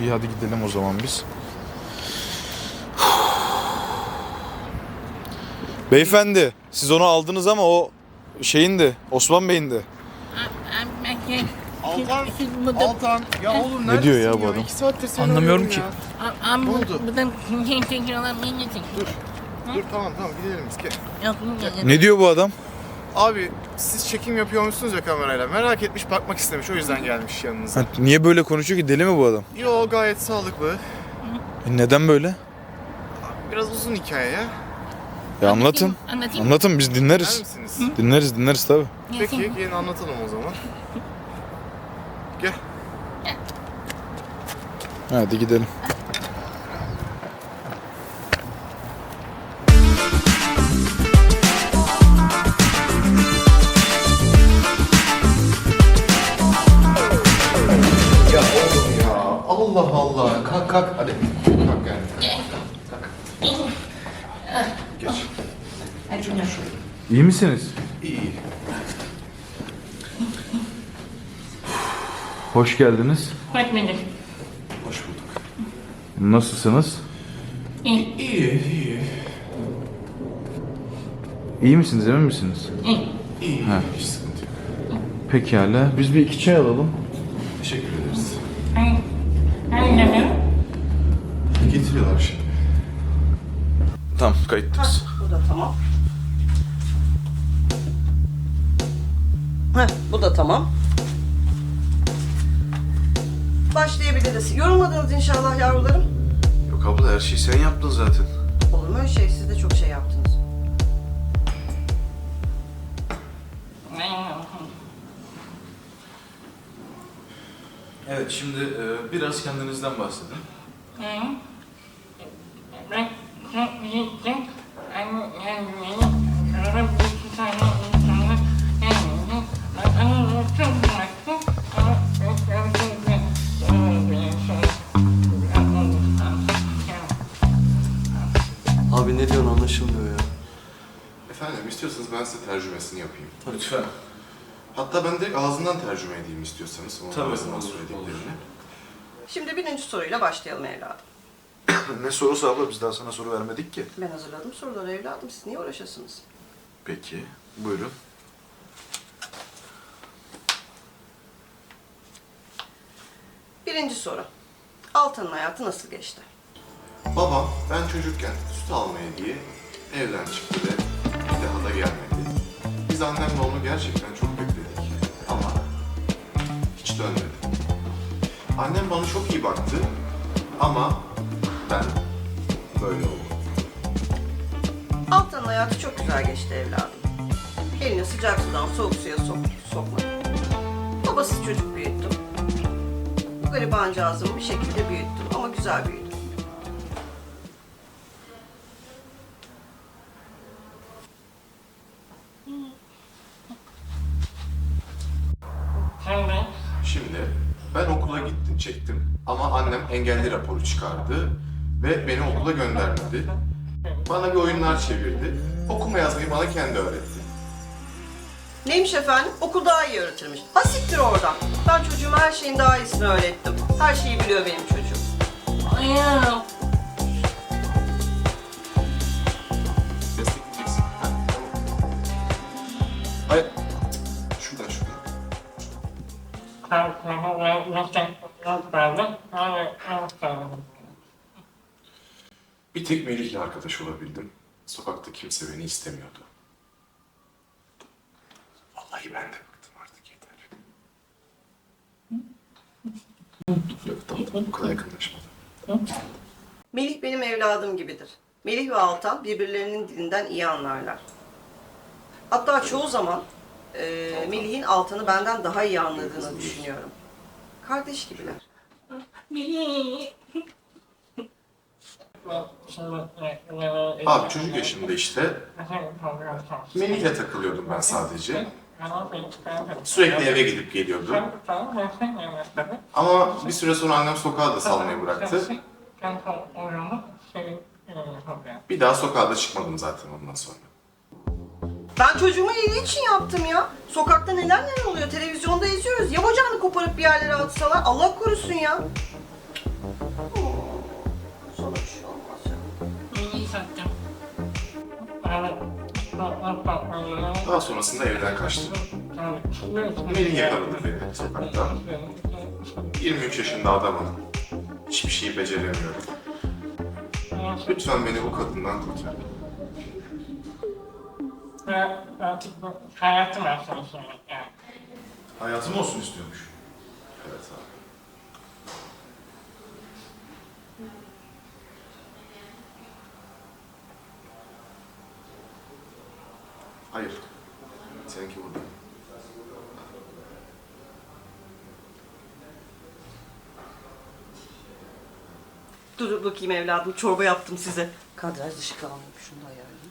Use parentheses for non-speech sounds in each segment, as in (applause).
İyi hadi gidelim o zaman biz. Beyefendi siz onu aldınız ama o şeyindi Osman Bey'in de. Altan, Altan. Ya oğlum Ne diyor ya bu adam? İki saattir seni Anlamıyorum arıyorum ki. Ne oldu? çek. (laughs) Dur tamam tamam gidelim biz. Gel. Ne diyor bu adam? Abi siz çekim yapıyormuşsunuz ya kamerayla. Merak etmiş bakmak istemiş o yüzden gelmiş yanınıza. Ha, niye böyle konuşuyor ki deli mi bu adam? Yo gayet sağlıklı. E, neden böyle? Biraz uzun hikaye ya. Ya anlatın. Anlatayım. Anlatın biz dinleriz. misiniz? Dinleriz dinleriz tabi. Peki gelin anlatalım o zaman. (laughs) Gel. Hadi gidelim. Kalk kalk. Hadi. Kalk gel. Geç. İyi misiniz? İyi. Hoş geldiniz. Bak beni. Hoş bulduk. Nasılsınız? İyi. İyi iyi. İyi misiniz emin misiniz? İyi. İyi. Ha. Hiç sıkıntı yok. Pekala. Biz bir iki çay alalım. Teşekkür ederiz. Hangi? Demiyorum? Getiriyorlar şimdi. Tamam kayıttayız. Bu da tamam. Heh, bu da tamam. Başlayabiliriz. Yorulmadınız inşallah yavrularım. Yok abla her şeyi sen yaptın zaten. Olur mu öyle şey? Siz de çok şey yaptınız. Evet şimdi e, biraz kendinizden bahsedin. Ben çok bir iki tane insana. Ama çok bir şey. Abi ne diyorsun anlaşılmıyor ya. Efendim istiyorsanız ben size tercümesini yapayım. Lütfen. Hatta ben direkt ağzından tercüme edeyim istiyorsanız. Onun Tabii, ağzından olur, söylediklerini. Şimdi birinci soruyla başlayalım evladım. Ne sorusu abla biz daha sana soru vermedik ki. Ben hazırladım soruları evladım. Siz niye uğraşasınız? Peki buyurun. Birinci soru. Altan'ın hayatı nasıl geçti? Babam ben çocukken süt almaya diye evden çıktı ve bir daha da gelmedi. Biz annemle onu gerçekten çok bekledik. Ama hiç dönmedi. Annem bana çok iyi baktı ama ben böyle oldum. Altan'ın hayatı çok güzel geçti evladım. Elini sıcak sudan soğuk suya sok sokmadı. Babasız çocuk büyüttüm. Bu garibancağızımı bir şekilde büyüttüm ama güzel de Şimdi ben okula gittim, çektim ama annem engelli raporu çıkardı ve beni okula göndermedi. Bana bir oyunlar çevirdi. Okuma yazmayı bana kendi öğretti. Neymiş efendim? Okul daha iyi öğretirmiş. Ha siktir oradan. Ben çocuğuma her şeyin daha iyisini öğrettim. Her şeyi biliyor benim çocuğum. ayağım. Hayır. Şuradan şuradan. Kalkmama ve nasıl. Hayır, yok kaldı. Bir tek Melih'le arkadaş olabildim. Sokakta kimse beni istemiyordu. Vallahi ben de bıktım artık yeter. Yok tamam bu kadar yakınlaşmadım. Melih benim evladım gibidir. Melih ve Altan birbirlerinin dilinden iyi anlarlar. Hatta çoğu zaman e, Melih'in Altan'ı benden daha iyi anladığını düşünüyorum. Kardeş gibiler. Abi çocuk yaşında işte Melih'le takılıyordum ben sadece. Sürekli eve gidip geliyordu. Ama bir süre sonra annem sokağa da salmayı bıraktı. Bir daha sokağa da çıkmadım zaten ondan sonra. Ben çocuğumun iyiliği için yaptım ya. Sokakta neler neler oluyor. Televizyonda izliyoruz. Ya bacağını koparıp bir yerlere atsalar. Allah korusun ya. Daha sonrasında evden kaçtı. Melih yakaladı beni sokakta. 23 yaşında adamım. Hiçbir şeyi beceremiyorum. Lütfen beni bu kadından kurtar. Hayatım. Yani. Hayatım olsun istiyormuş. Evet abi. Hayır. Seninki burada. Dur dur bakayım evladım çorba yaptım size. Kadraj dışı kalmış şunu da ayarlayayım.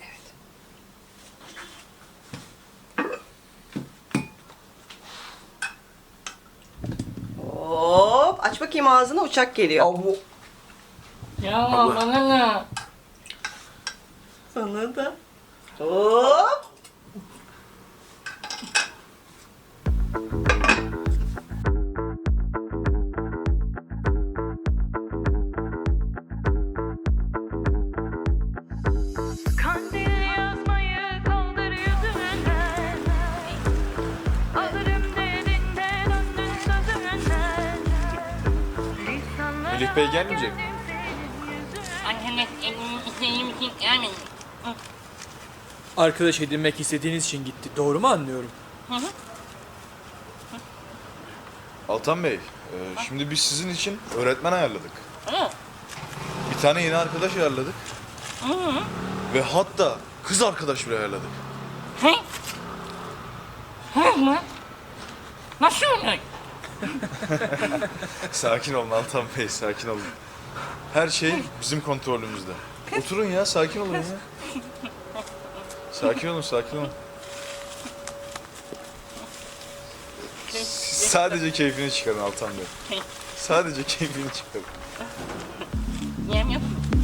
Evet. Hop aç bakayım ağzını uçak geliyor. Ya bana ne? Sana da. Hop. Melih Bey gelmeyecek mi? Annemin elini istediğim için gelmedi. Arkadaş edinmek istediğiniz için gitti. Doğru mu anlıyorum? Altan Bey, e, şimdi biz sizin için öğretmen ayarladık. Bir tane yeni arkadaş ayarladık. Ve hatta kız arkadaş bile ayarladık. Nasıl olur? (laughs) Sakin olun Altan Bey, sakin olun. Her şey bizim kontrolümüzde. Oturun ya, sakin olun ya. Sakin olun, sakin olun. Sadece keyfini çıkarın Altan Bey. Sadece keyfini çıkarın. Yem yok. Samalıktan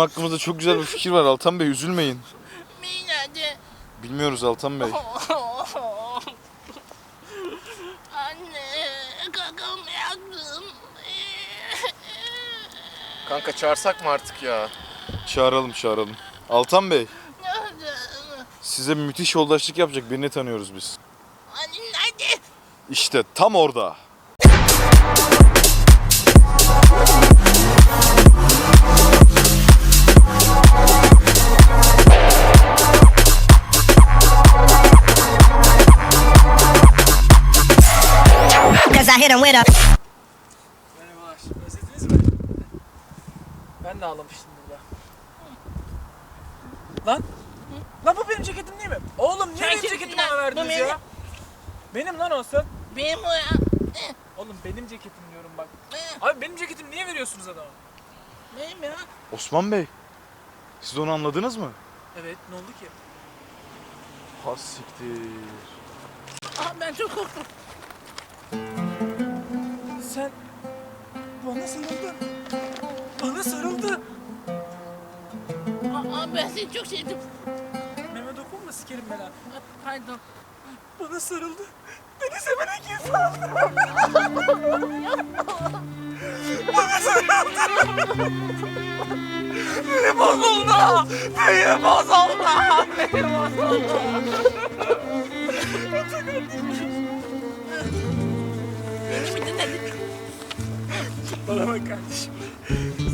hakkımızda çok güzel bir fikir var Altan Bey, üzülmeyin. Nerede? Bilmiyoruz Altan Bey. (laughs) Anne, kakam yaptım. Kanka çağırsak mı artık ya? Çağıralım, çağıralım. Altan Bey, Nerede? size müthiş yoldaşlık yapacak birini tanıyoruz biz. Anne nerede? İşte tam orada. I hit him with a. Merhabalar. Özlediniz mi? Ben de ağlamıştım burada. Lan. Lan bu benim ceketim değil mi? Oğlum niye Sen benim ceketimi bana verdiniz benim. ya? Benim lan olsun. Benim o ya. Oğlum benim ceketim diyorum bak. Abi benim ceketimi niye veriyorsunuz adama? Benim ya. Osman Bey, siz onu anladınız mı? Evet ne oldu ki? Ha siktir. Aa, ben çok korktum. Sen bana sarıldın. Bana sarıldı. Aa, ben seni çok sevdim. Mehmet dokunma sikerim ben. Aa, Pardon. Bana sarıldı. Beni seven ilk insan. Bana sarıldı. Beni bozuldu. Beni bozuldu. Beni bozuldu. Bana bak kardeşim.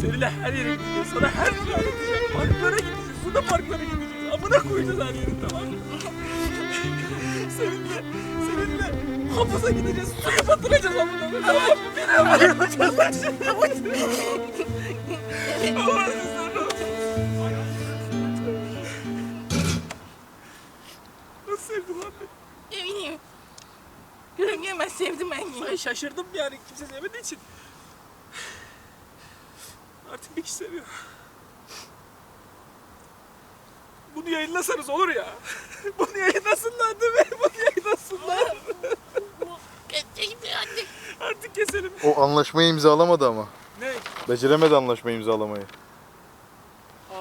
Seninle her yere gideceğiz. Sana her şeyi anlatacağım. Parklara gideceğiz. Suda parklara gideceğiz. Amına koyacağız her yeri tamam mı? seninle, seninle hapusa gideceğiz. Suya batıracağız amına koyacağız. Tamam mı? Beni amına koyacağız. Nasıl sevdin lan beni? Görüm gelmez sevdim ben Ben şaşırdım yani kimse sevmediği için. Artık bir kişi seviyor. Bunu yayınlasanız olur ya. (laughs) Bunu yayınlasınlar değil mi? (laughs) Bunu yayınlasınlar. Artık. Artık keselim. O anlaşmayı imzalamadı ama. Ne? Beceremedi anlaşmayı imzalamayı. Aa,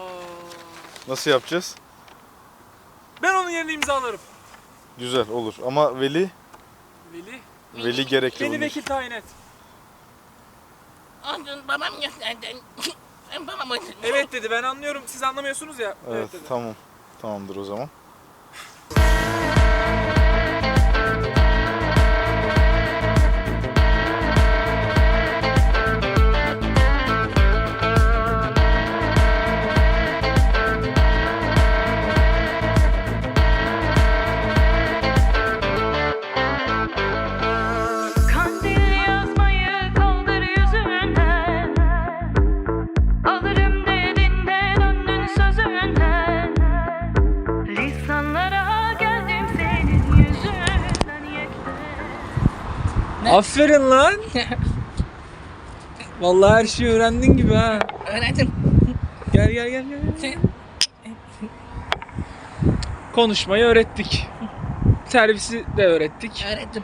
Nasıl yapacağız? ben onun yerine imzalarım. Güzel olur ama veli, Veli. veli gerekli Beni bunun vekil için. tayin et. Andın babam gösterdi. (laughs) Ben babam. Evet dedi ben anlıyorum. Siz anlamıyorsunuz ya. Evet dedi. tamam. Tamamdır o zaman. Aferin lan. Vallahi her şeyi öğrendin gibi ha. Öğrendim. Gel gel gel gel. Konuşmayı öğrettik. Servisi de öğrettik. öğrendim.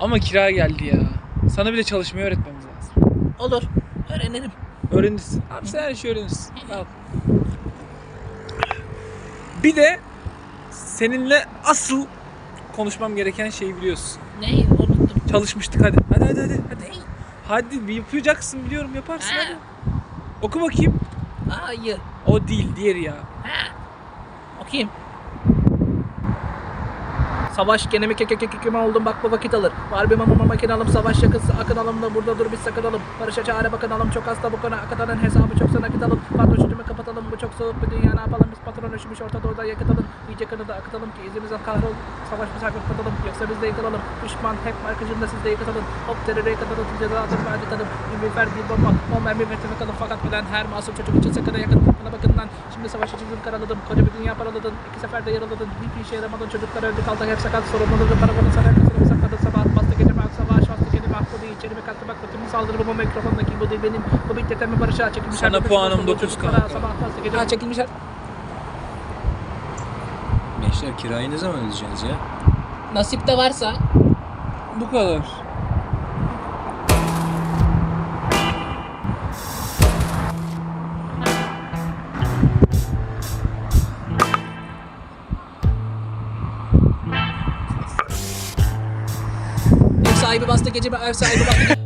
Ama kira geldi ya. Sana bile çalışmayı öğretmemiz lazım. Olur. Öğrenirim. Öğrenirsin. Abi sen her şeyi öğrenirsin. Al. Bir de seninle asıl konuşmam gereken şeyi biliyorsun. Unuttum. Çalışmıştık hadi. Hadi hadi hadi. Hadi, hadi bir yapacaksın biliyorum yaparsın Ha. hadi. Oku bakayım. Hayır. O değil diğeri ya. Ha. Okuyayım. Savaş gene mi keke keke kime oldum bak bu vakit alır. Var bir mamama makinalım savaş yakısı akın alım da burada dur biz sakınalım. Barışa çare bakınalım çok hasta bu konu akatanın hesabı çok sana akıtalım. Patron şutümü kapatalım bu çok soğuk bir dünya ne yapalım biz patron üşümüş Orta Doğu'da yakıtalım. İyice kanı da akıtalım ki izimize kahrol. Savaş biz kapatalım yoksa biz de yıkılalım. Düşman hep arkacında siz de yıkıtalım. Hop teröre yıkıtalım ceza atın ve acıtalım. Bir miğfer bir bomba. O mermi ve tüfek alın fakat bilen her masum çocuk için sakına yakın. Bana bakın lan şimdi savaş için karaladım. Koca bir dünya paraladın. İki seferde yaraladın. Hiçbir işe yaramadın. Çocuklar öldü kaldı hep sakat. Sorumluluğu paravanı sarar kızını sakladın. Sabah bastı gece ben savaş bastı gece mahvoldu. İçerime kattı bak bütün saldırı bu mikrofondaki bu değil benim. Bu bir tetemi barışa çekilmiş. Sana puanım bastı, bu dokuz çocuklara kanka. Sabah bastı gece. Ha çekilmişler. Gençler kirayı ne zaman ödeyeceğiz ya? Nasip de varsa. Bu kadar. Sahibi bastı gece ev sahibi bastı.